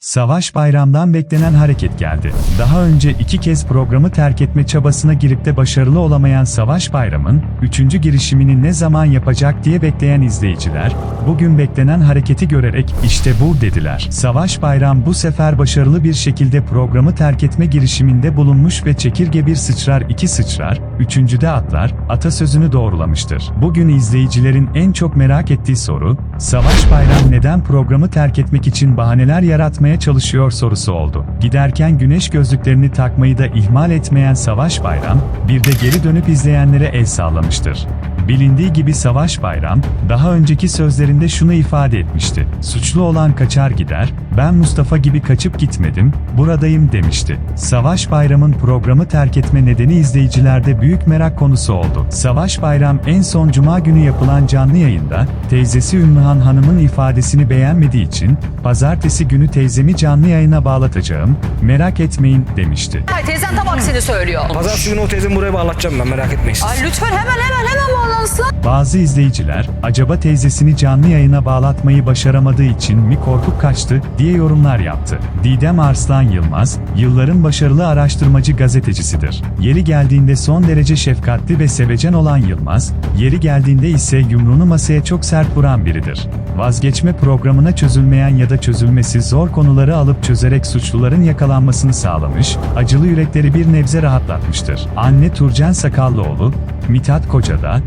Savaş Bayram'dan beklenen hareket geldi. Daha önce iki kez programı terk etme çabasına girip de başarılı olamayan Savaş Bayram'ın, üçüncü girişimini ne zaman yapacak diye bekleyen izleyiciler, bugün beklenen hareketi görerek işte bu dediler. Savaş Bayram bu sefer başarılı bir şekilde programı terk etme girişiminde bulunmuş ve çekirge bir sıçrar iki sıçrar, üçüncüde atlar, atasözünü doğrulamıştır. Bugün izleyicilerin en çok merak ettiği soru, Savaş Bayram neden programı terk etmek için bahaneler yaratmaya çalışıyor sorusu oldu. Giderken güneş gözlüklerini takmayı da ihmal etmeyen Savaş Bayram, bir de geri dönüp izleyenlere el sallamıştır. Bilindiği gibi Savaş Bayram, daha önceki sözlerinde şunu ifade etmişti. Suçlu olan kaçar gider, ben Mustafa gibi kaçıp gitmedim, buradayım demişti. Savaş Bayram'ın programı terk etme nedeni izleyicilerde büyük merak konusu oldu. Savaş Bayram en son cuma günü yapılan canlı yayında, teyzesi Ümmühan Hanım'ın ifadesini beğenmediği için, pazartesi günü teyzemi canlı yayına bağlatacağım, merak etmeyin demişti. Ay teyzen tam aksini söylüyor. Pazartesi günü o teyzemi buraya bağlatacağım ben merak etmeyin siz. Ay lütfen hemen hemen hemen bağlansın. Bazı izleyiciler, acaba teyzesini canlı yayına bağlatmayı başaramadığı için mi korkup kaçtı diye yorumlar yaptı. Didem Arslan Yılmaz, yılların başarılı araştırmacı gazetecisidir. Yeri geldiğinde son derece şefkatli ve sevecen olan Yılmaz, yeri geldiğinde ise yumruğunu masaya çok sert vuran biridir. Vazgeçme programına çözülmeyen ya da çözülmesi zor konuları alıp çözerek suçluların yakalanmasını sağlamış, acılı yürekleri bir nebze rahatlatmıştır. Anne Turcan Sakallıoğlu, Mithat Kocada,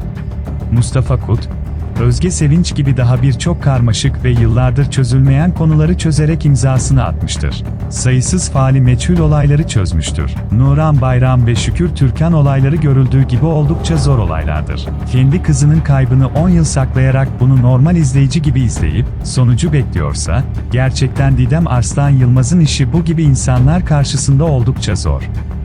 Mustafa Kut, Özge Sevinç gibi daha birçok karmaşık ve yıllardır çözülmeyen konuları çözerek imzasını atmıştır. Sayısız faali meçhul olayları çözmüştür. Nuran Bayram ve Şükür Türkan olayları görüldüğü gibi oldukça zor olaylardır. Kendi kızının kaybını 10 yıl saklayarak bunu normal izleyici gibi izleyip, sonucu bekliyorsa, gerçekten Didem Arslan Yılmaz'ın işi bu gibi insanlar karşısında oldukça zor.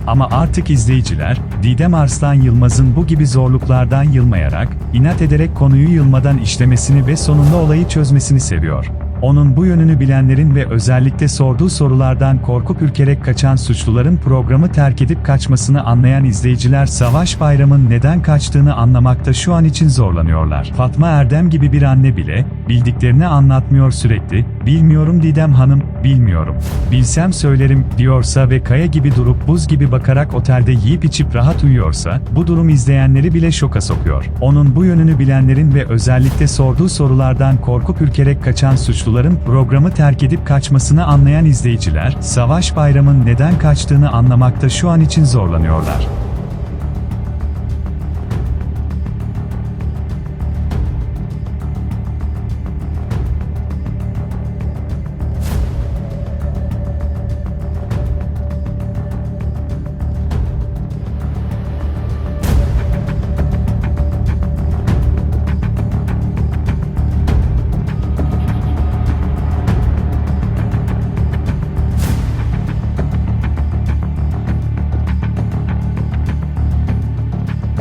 Ama artık izleyiciler, Didem Arslan Yılmaz'ın bu gibi zorluklardan yılmayarak, inat ederek konuyu yılmadan işlemesini ve sonunda olayı çözmesini seviyor. Onun bu yönünü bilenlerin ve özellikle sorduğu sorulardan korkup ürkerek kaçan suçluların programı terk edip kaçmasını anlayan izleyiciler Savaş Bayram'ın neden kaçtığını anlamakta şu an için zorlanıyorlar. Fatma Erdem gibi bir anne bile, bildiklerini anlatmıyor sürekli, bilmiyorum Didem Hanım, bilmiyorum. Bilsem söylerim, diyorsa ve Kaya gibi durup buz gibi bakarak otelde yiyip içip rahat uyuyorsa, bu durum izleyenleri bile şoka sokuyor. Onun bu yönünü bilenlerin ve özellikle sorduğu sorulardan korkup ürkerek kaçan suçluların programı terk edip kaçmasını anlayan izleyiciler, Savaş Bayram'ın neden kaçtığını anlamakta şu an için zorlanıyorlar.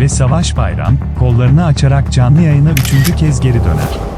Ve Savaş Bayram, kollarını açarak canlı yayına üçüncü kez geri döner.